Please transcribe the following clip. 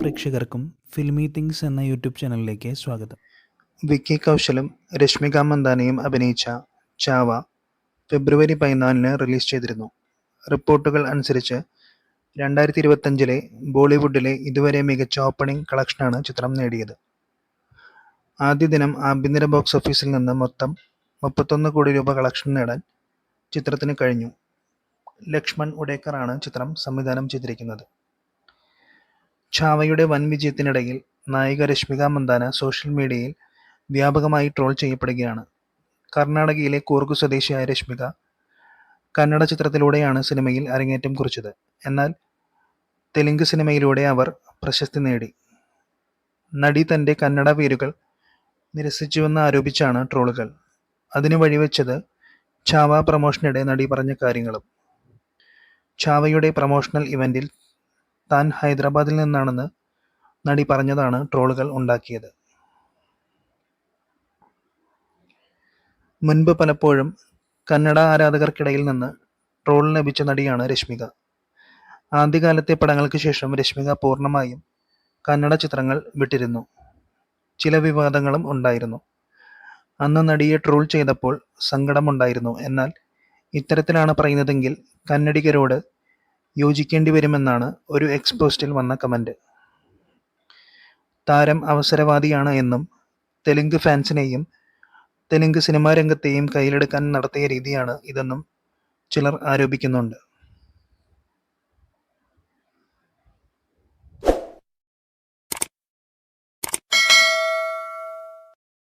പ്രേക്ഷകർക്കും ഫിലിമി തിങ്സ് എന്ന യൂട്യൂബ് ചാനലിലേക്ക് സ്വാഗതം. വിക്കി കൗശലും രശ്മിക മന്ദാനയും അഭിനയിച്ച ചാവ ഫെബ്രുവരി പതിനാലിന് റിലീസ് ചെയ്തിരുന്നു. റിപ്പോർട്ടുകൾ അനുസരിച്ച് രണ്ടായിരത്തി ഇരുപത്തഞ്ചിലെ ബോളിവുഡിലെ ഇതുവരെ മികച്ച ഓപ്പണിംഗ് കളക്ഷനാണ് ചിത്രം നേടിയത്. ആദ്യ ദിനം ആഭ്യന്തര ബോക്സ് ഓഫീസിൽ നിന്ന് മൊത്തം മുപ്പത്തൊന്ന് കോടി രൂപ കളക്ഷൻ നേടാൻ ചിത്രത്തിന് കഴിഞ്ഞു. ലക്ഷ്മൺ ഉടേക്കറാണ് ചിത്രം സംവിധാനം ചെയ്തിരിക്കുന്നത്. ഛാവയുടെ വൻ വിജയത്തിനിടയിൽ നായിക രശ്മിക മന്ദാന സോഷ്യൽ മീഡിയയിൽ വ്യാപകമായി ട്രോൾ ചെയ്യപ്പെടുകയാണ്. കർണാടകയിലെ കൂർഗ് സ്വദേശിയായ രശ്മിക കന്നഡ ചിത്രത്തിലൂടെയാണ് സിനിമയിൽ അരങ്ങേറ്റം കുറിച്ചത്. എന്നാൽ തെലുങ്ക് സിനിമയിലൂടെ അവർ പ്രശസ്തി നേടി. നടി തന്റെ കന്നഡ പേരുകൾ നിരസിച്ചുവെന്ന് ആരോപിച്ചാണ് ട്രോളുകൾ. അതിന് വഴിവെച്ചത് ഛാവ പ്രമോഷനിടെ നടി പറഞ്ഞ കാര്യങ്ങളും. ഛാവയുടെ പ്രമോഷണൽ ഇവന്റിൽ താൻ ഹൈദരാബാദിൽ നിന്നാണെന്ന് നടി പറഞ്ഞതാണ് ട്രോളുകൾ ഉണ്ടാക്കിയത്. മുൻപ് പലപ്പോഴും കന്നഡ ആരാധകർക്കിടയിൽ നിന്ന് ട്രോൾ ലഭിച്ച നടിയാണ് രശ്മിക. ആദ്യകാലത്തെ പടങ്ങൾക്ക് ശേഷം രശ്മിക പൂർണമായും കന്നഡ ചിത്രങ്ങൾ വിട്ടിരുന്നു. ചില വിവാദങ്ങളും ഉണ്ടായിരുന്നു. അന്ന് നടിയെ ട്രോൾ ചെയ്തപ്പോൾ സങ്കടമുണ്ടായിരുന്നു. എന്നാൽ ഇത്തരത്തിലാണ് പറയുന്നതെങ്കിൽ കന്നഡിഗരോട് യോജിക്കേണ്ടി വരുമെന്നാണ് ഒരു എക്സ്പോസ്റ്റിൽ വന്ന കമന്റ്. താരം അവസരവാദിയാണ് എന്നും തെലുങ്ക് ഫാൻസിനെയും തെലുങ്ക് സിനിമാ രംഗത്തെയും കയ്യിലെടുക്കാൻ നടത്തിയ രീതിയാണ് ഇതെന്നും ചിലർ ആരോപിക്കുന്നുണ്ട്.